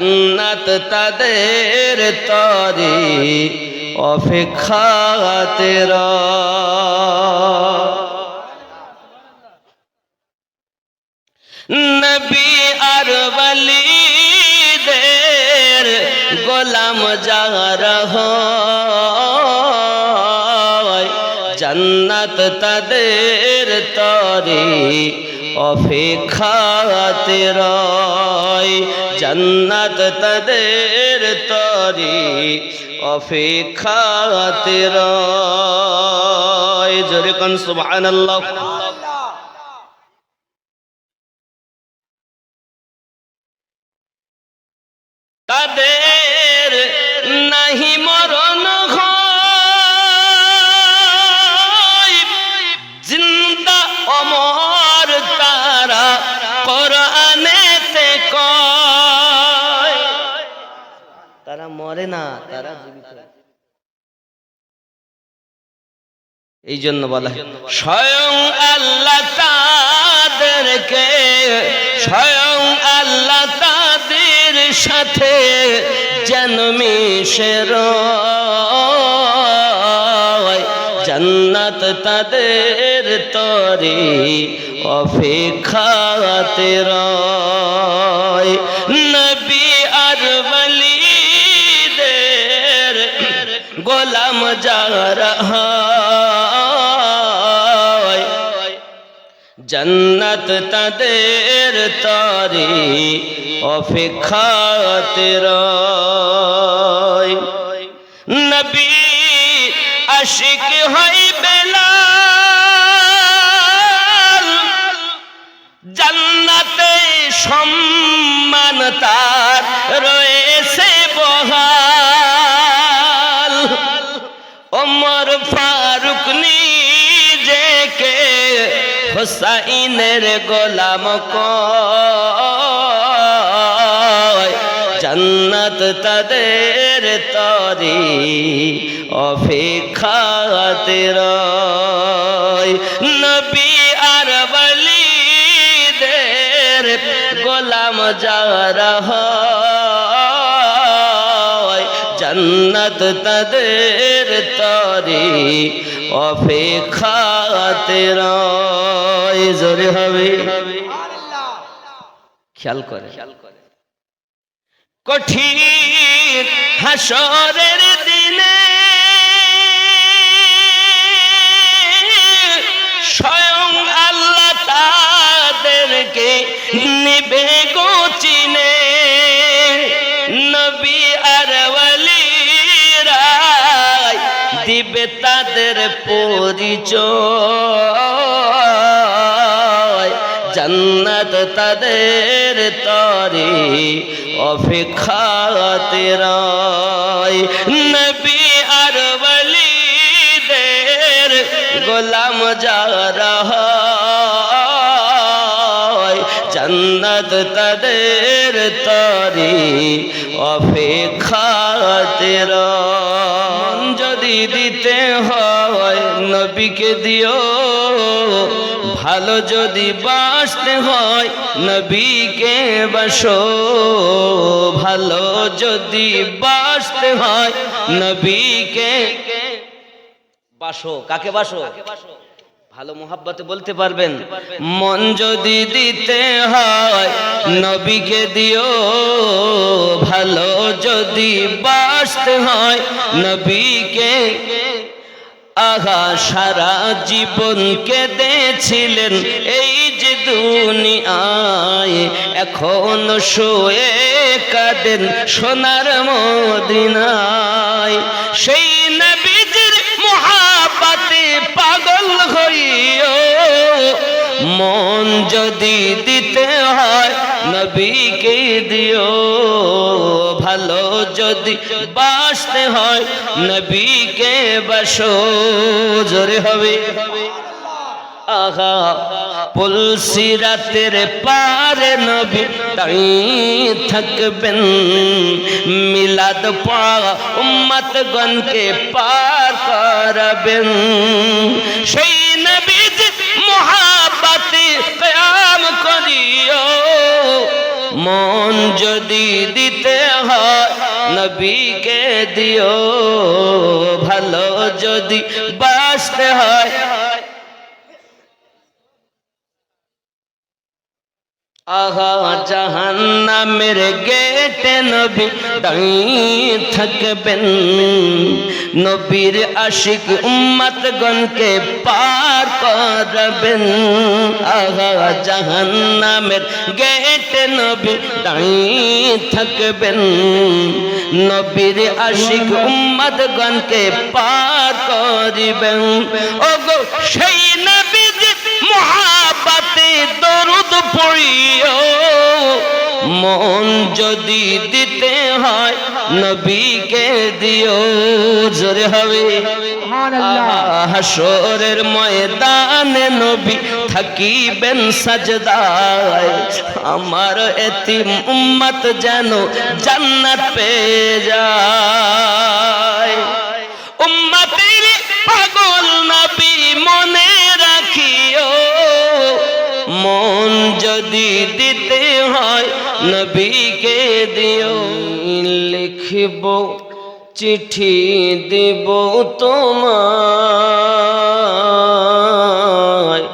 জান্নাত তাদের তরি অপেক্ষাতে নবী আর বলিদের গোলাম যার হয় জান্নাত তাদের তরি অপেক্ষাতে রয়। জান্নাত তাদের তরি। অপেক্ষাতে রয়। জোরে কোন সুবহানাল্লাহ। তাদের নাহি মরণ জিন্দা অমর তারা জীবিত এই জন্য বলা স্বয়ং আল্লাহ তাদেরকে, স্বয়ং আল্লাহ তাদের সাথে যেন মিশে রয়। জান্নাত তাদের তরি অপেক্ষাতে রয় নবী যারা জন্নত তাদের তরি অপেক্ষাতে নবী আশিক হয় বেলাল নিজেকে হোসাইনের গোলাম জান্নাত তাদের তরি অপেক্ষাতে রয় নবী আর বলিদের গোলাম যারা হয় জান্নাত তাদের তরি অপেক্ষাতে রয় জোরে হবে। খেয়াল করে। কঠিন হাসরের দিনে স্বয়ং আল্লাহ তাদেরকে নিবে গোচিনে নবী আর ওয়ালিরাই দিবে তাদের পরিচয়। জান্নাত তাদের তরি অপেক্ষাতে রয় নবী আর গোলাম যারা জান্নাত তাদের তরি অপেক্ষাতে যদি দিতে হয় নবীকে দিও, ভালো যদি বাসতে হয় নবীকে বাসো, ভালো যদি বাসতে হয় নবীকে বাসো। কাকে বাসো? ভালো মোহাব্বতে বলতে পারবেন? মন যদি দিতে হয়, নবীকে দিও। ভালো যদি বাসতে হয়, নবীকে। আহা, সারা জীবন কেঁদেছিলেন এই যে দুনিয়ায়। এখন শোয়ে কাঁদেন সোনার মদিনায়। সেই নবীজির মন যদি দিতে হয় নবীকে দিও। ভালো যদি বাসতে হয় নবীকে বাসো। জোরে হবে। পুলসিরাতের পারে নবী তাই থাকবেন। মিলাদ পাওয়া উম্মত গণকে পার করাবেন। সেই নবীজ মহাবাতে কয়াম করিও। মন যদি দিতে নবীকে দিও। ভালো যদি বাসতে হয় আহা জাহান্নামের গেটে নবী দাঁড়িয়ে থাকবেন। নবীর আশিক উম্মতগণকে পার করবেন। আহা জাহান্নামের গেটে নবী দাঁড়িয়ে থাকবেন। নবীর আশিক উম্মতগণকে পার করিবেন। ওগো সেই নবী পড়িও। মন যদি দিতে হয় নবীকে দিও। জোরে হবে। হাসরের ময়দানে নবী থাকিবেন সাজদায়। আমার এতিম উম্মত যেন জান্নাত পেয়ে যায়। উম্মতের পাগল মন যদি দিতে হয় নবীকে দিও, লিখিব, চিঠি দিব তোমায়।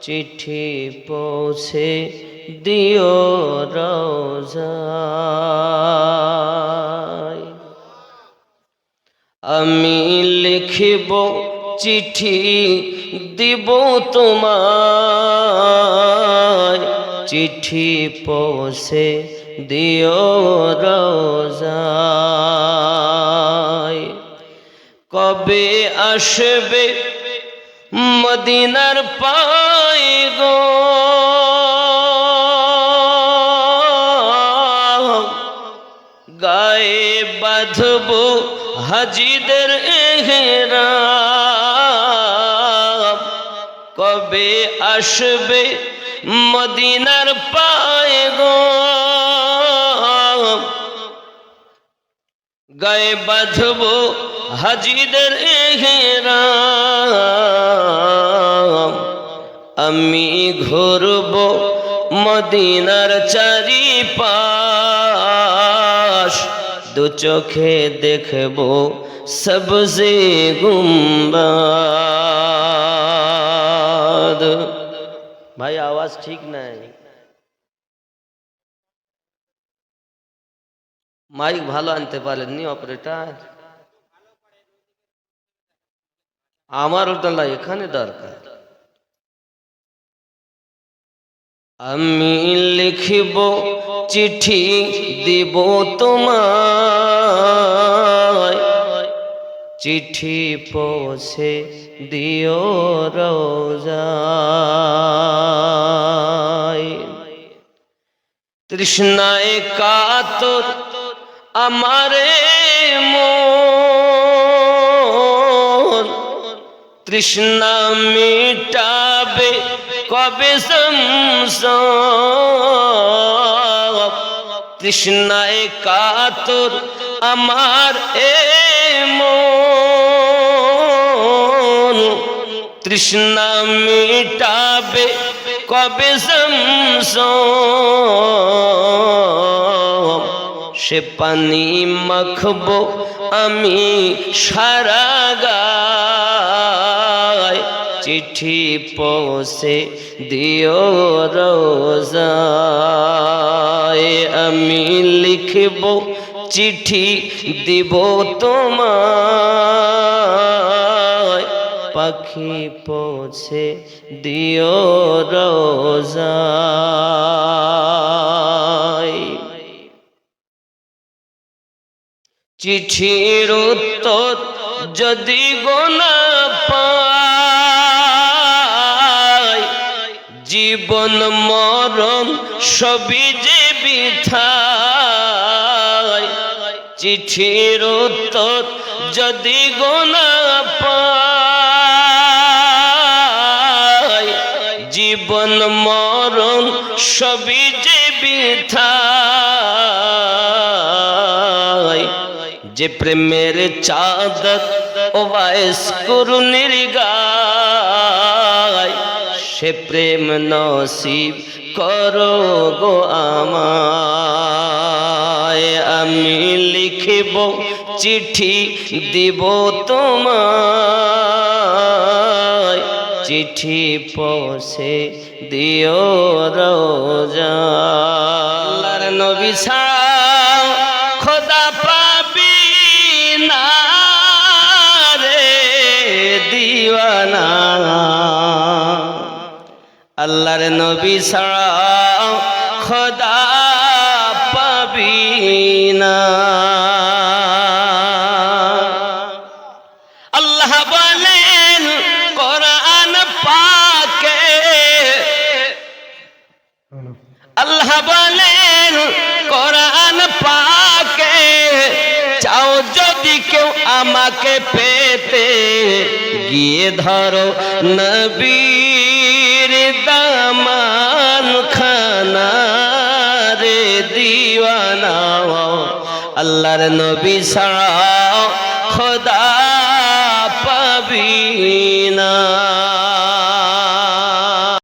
চিঠি পৌঁছে দিও রোজায়। আমি লিখিব চিঠি দিব তোমায়। চিঠি পৌঁছে দিও রোজায়। কবে আসবে মদিনার পাই গো গায়ে বাঁধব হাজিদের এহেরা আসবে মদিনার পায়ে গো। গায়ে বাঁধব হাজিদের এহেরা আমি ঘুরব মদিনার চারি পাশ দু চোখে দেখব সবজে গুম্বাদ ভাই, আওয়াজ ঠিক নাই। মাইক ভালো আনতে পারেননি অপারেটার আমার ওটা এখানে দরকার। আমি লিখিব, চিঠি দিব তোমায়। চিঠি পৌঁছে দিও রোজায় তৃষ্ণায় কাতর আমারে মন। তৃষ্ণা মিটাবে কবে সমস তৃষ্ণায় কাতর আমার এ মন। তৃষ্ণা মিটাবে কবে সমস সে পানি মাখবো আমি সারা গায়। চিঠি পৌঁছে দিও রোজায়। আমি লিখব চিঠি দিব তোমায়। পাখি পৌঁছে দিও রোজায় চিঠির উত্তর যদি গোনা পাই, জীবন মরণ সবই যে বিথায় চিঠির উত্তর যদি গোনা পাই জীবন মরণ সবই যে বিথায় যে প্রেমের চাদর ও বায়স সে সে প্রেম নসিব করো গো আমায়। আমি লিখিব চিঠি দিব তোমায়। চিঠি পৌঁছে দিও রোজা। নবী ছাড়া খোদা পাবি না রে দিওয়ানা। আল্লাহর নবী খোদা পাবি না। কেউ আমাকে পেতে গিয়ে ধরো নবীর দামান খানা রে দিওয়ানা। আল্লাহর নবী ছাড়া খোদা পাবি না।